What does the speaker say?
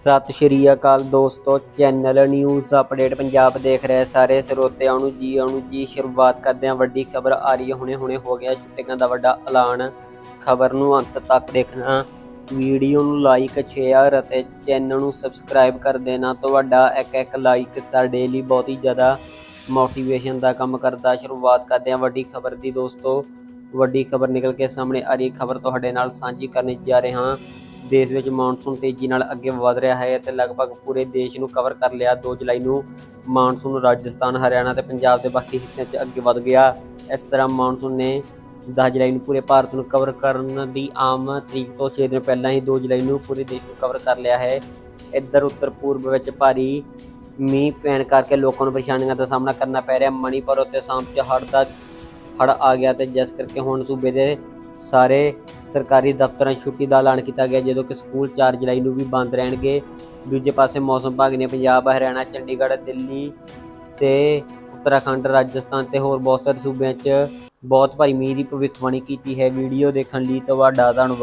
ਸਤਿ ਸ਼੍ਰੀ ਅਕਾਲ ਦੋਸਤੋ, channel news update Punjab ਦੇਖ ਰਹੇ ਸਾਰੇ ਸਰੋਤਿਆਂ ਨੂੰ ਜੀ ਆਉਣ ਜੀ, ਸ਼ੁਰੂਆਤ ਕਰਦੇ ਹਾਂ। ਵੱਡੀ ਖਬਰ ਆ ਰਹੀ ਹੈ, ਹੁਣੇ ਹੁਣੇ ਹੋ ਗਿਆ। ਛੁੱਟੀਆਂ ਦਾ ਵੱਡਾ ਐਲਾਨ। ਖਬਰ ਨੂੰ ਅੰਤ ਤੱਕ ਦੇਖਣਾ। ਵੀਡੀਓ ਨੂੰ ਲਾਈਕ ਸ਼ੇਅਰ ਅਤੇ ਚੈਨਲ ਨੂੰ ਸਬਸਕ੍ਰਾਈਬ ਕਰ ਦੇਣਾ। ਤੁਹਾਡਾ ਇੱਕ ਇੱਕ ਲਾਈਕ ਸਾਡੇ ਲਈ ਬਹੁਤ ਹੀ ਜ਼ਿਆਦਾ ਮੋਟੀਵੇਸ਼ਨ ਦਾ ਕੰਮ ਕਰਦਾ। ਸ਼ੁਰੂਆਤ ਕਰਦੇ ਹਾਂ ਵੱਡੀ ਖਬਰ ਦੀ ਦੋਸਤੋ। ਵੱਡੀ ਖਬਰ ਨਿਕਲ ਕੇ ਸਾਹਮਣੇ ਆ ਰਹੀ ਖਬਰ ਤੁਹਾਡੇ ਨਾਲ ਸਾਂਝੀ ਕਰਨ ਜਾ ਰਹੇ ਹਾਂ। ਦੇਸ਼ ਵਿੱਚ ਮੌਨਸੂਨ ਤੇਜ਼ੀ ਨਾਲ ਅੱਗੇ ਵਧ ਰਿਹਾ ਹੈ ਅਤੇ ਲਗਭਗ ਪੂਰੇ ਦੇਸ਼ ਨੂੰ ਕਵਰ ਕਰ ਲਿਆ। 2 ਜੁਲਾਈ ਨੂੰ ਮਾਨਸੂਨ ਰਾਜਸਥਾਨ, ਹਰਿਆਣਾ ਤੇ ਪੰਜਾਬ ਦੇ ਬਾਕੀ ਹਿੱਸਿਆਂ 'ਚ ਅੱਗੇ ਵਧ ਗਿਆ। ਇਸ ਤਰ੍ਹਾਂ ਮੌਨਸੂਨ ਨੇ 10 ਜੁਲਾਈ ਨੂੰ ਪੂਰੇ ਭਾਰਤ ਨੂੰ ਕਵਰ ਕਰਨ ਦੀ ਆਮ ਤਰੀਕ ਤੋਂ 6 ਦਿਨ ਪਹਿਲਾਂ ਹੀ 2 ਜੁਲਾਈ ਨੂੰ ਪੂਰੇ ਦੇਸ਼ ਨੂੰ ਕਵਰ ਕਰ ਲਿਆ ਹੈ। ਇੱਧਰ ਉੱਤਰ ਪੂਰਬ ਵਿੱਚ ਭਾਰੀ ਮੀਂਹ ਪੈਣ ਕਰਕੇ ਲੋਕਾਂ ਨੂੰ ਪਰੇਸ਼ਾਨੀਆਂ ਦਾ ਸਾਹਮਣਾ ਕਰਨਾ ਪੈ ਰਿਹਾ। ਮਣੀਪੁਰ ਉੱਤੇ ਅਸਾਮ 'ਚ ਹੜ੍ਹ ਦਾ ਹੜ੍ਹ ਆ ਗਿਆ ਤੇ ਜਿਸ ਕਰਕੇ ਹੁਣ ਸੂਬੇ ਦੇ ਸਾਰੇ ਸਰਕਾਰੀ ਦਫ਼ਤਰਾਂ 'ਚ ਛੁੱਟੀ ਦਾ ਐਲਾਨ ਕੀਤਾ ਗਿਆ, ਜਦੋਂ ਕਿ ਸਕੂਲ 4 ਜੁਲਾਈ ਨੂੰ ਵੀ ਬੰਦ ਰਹਿਣਗੇ। ਦੂਜੇ ਪਾਸੇ ਮੌਸਮ ਵਿਭਾਗ ਨੇ ਪੰਜਾਬ, ਹਰਿਆਣਾ, ਚੰਡੀਗੜ੍ਹ, ਦਿੱਲੀ ਤੇ ਉੱਤਰਾਖੰਡ, ਰਾਜਸਥਾਨ ਤੇ ਹੋਰ ਬਹੁਤ ਸਾਰੇ ਸੂਬਿਆਂ 'ਚ ਬਹੁਤ ਭਾਰੀ ਮੀਂਹ ਦੀ ਭਵਿੱਖਬਾਣੀ ਕੀਤੀ ਹੈ। ਵੀਡੀਓ ਦੇਖਣ ਲਈ ਤੁਹਾਡਾ ਧੰਨਵਾਦ।